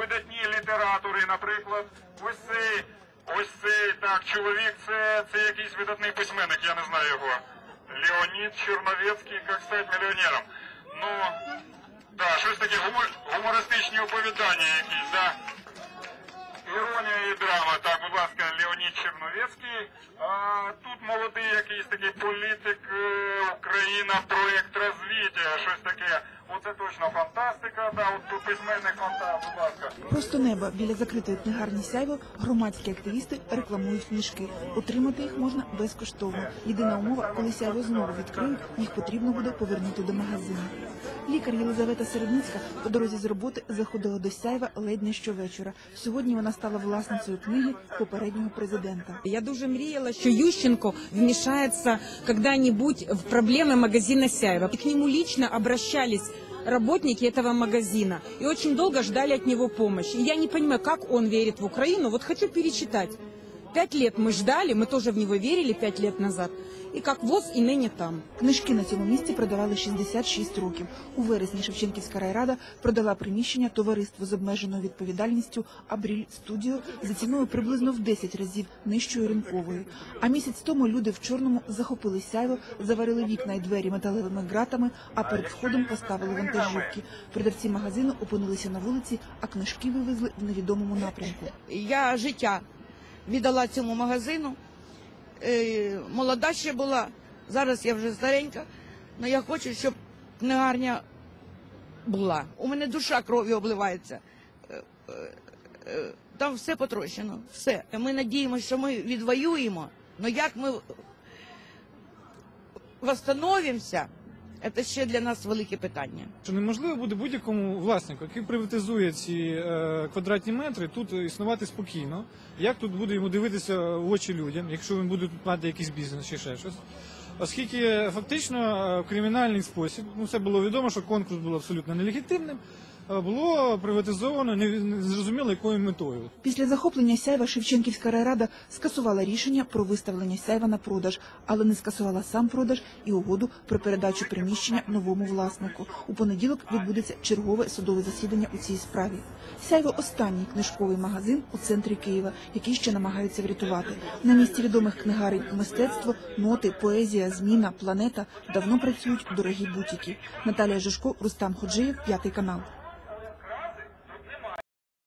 видатні літератори, наприклад, ось цей, ось цей так, чоловік, це, це якийсь видатний письменник, я не знаю його. Леонід Черновецький, як стати мільйонером. Ну, да, щось таке гумор, гумористичні оповідання якісь, да. Іронія і драма, так, будь ласка, Леонід Черновецький. А тут молодий якийсь такий політик е, Україна, проєкт розвиття, щось таке. Оце точно фантастика, да, от тут письменник фантаст, будь ласка. Просто неба біля закритої книгарні Сяйво громадські активісти рекламують книжки. Отримати їх можна безкоштовно. Єдина умова, коли Сяйво знову відкриють, їх потрібно буде повернути до магазину. Лікар Єлизавета Середницька по дорозі з роботи заходила до Сяйва ледь не щовечора. Сьогодні вона стала власницею книги попереднього президента. Я дуже мріяла, що Ющенко вмешается когда-нибудь в проблемы магазина Сяева. И к нему лично обращались работники этого магазина и очень долго ждали от него помощи. Я не понимаю, как он верит в Украину. Вот хочу перечитать. Пять лет мы ждали, мы тоже в него верили пять лет назад. И как ВОЗ и ныне там. Книжки на цьому місці продавали 66 років. У вересні Шевченківська райрада продала приміщення товариству з обмеженою відповідальністю Абріль Студіо за ціною приблизно в 10 разів нижчою ринкової. А місяць тому люди в чорному захопили сяйво, заварили вікна й двері металевими ґратами, а перед входом поставили вантажівки. Продавці магазину опинилися на вулиці, а книжки вивезли в невідомому напрямку. Я життя віддала цьому магазину. Е, Молода ще була, зараз я вже старенька, але я хочу, щоб книгарня була. У мене душа кров'ю обливається. Е, е, Там все потрощено, все. Ми надіємося, що ми відвоюємо, але як ми восстановимося, це ще для нас велике питання. Що неможливо буде будь-якому власнику, який приватизує ці е, квадратні метри, тут існувати спокійно. Як тут буде йому дивитися в очі людям, якщо він буде тут мати якийсь бізнес чи ще щось? Оскільки фактично е, в кримінальний спосіб, ну це було відомо, що конкурс був абсолютно нелегітимним, було приватизовано не- незрозуміло якою метою. Після захоплення сяйва Шевченківська райрада скасувала рішення про виставлення сяйва на продаж, але не скасувала сам продаж і угоду про передачу приміщення новому власнику. У понеділок відбудеться чергове судове засідання у цій справі. Сяйво останній книжковий магазин у центрі Києва, який ще намагаються врятувати. На місці відомих книгарень мистецтво, ноти, поезія, зміна, планета давно працюють дорогі бутіки. Наталія Жишко, Рустам Ходжиєв, п'ятий канал.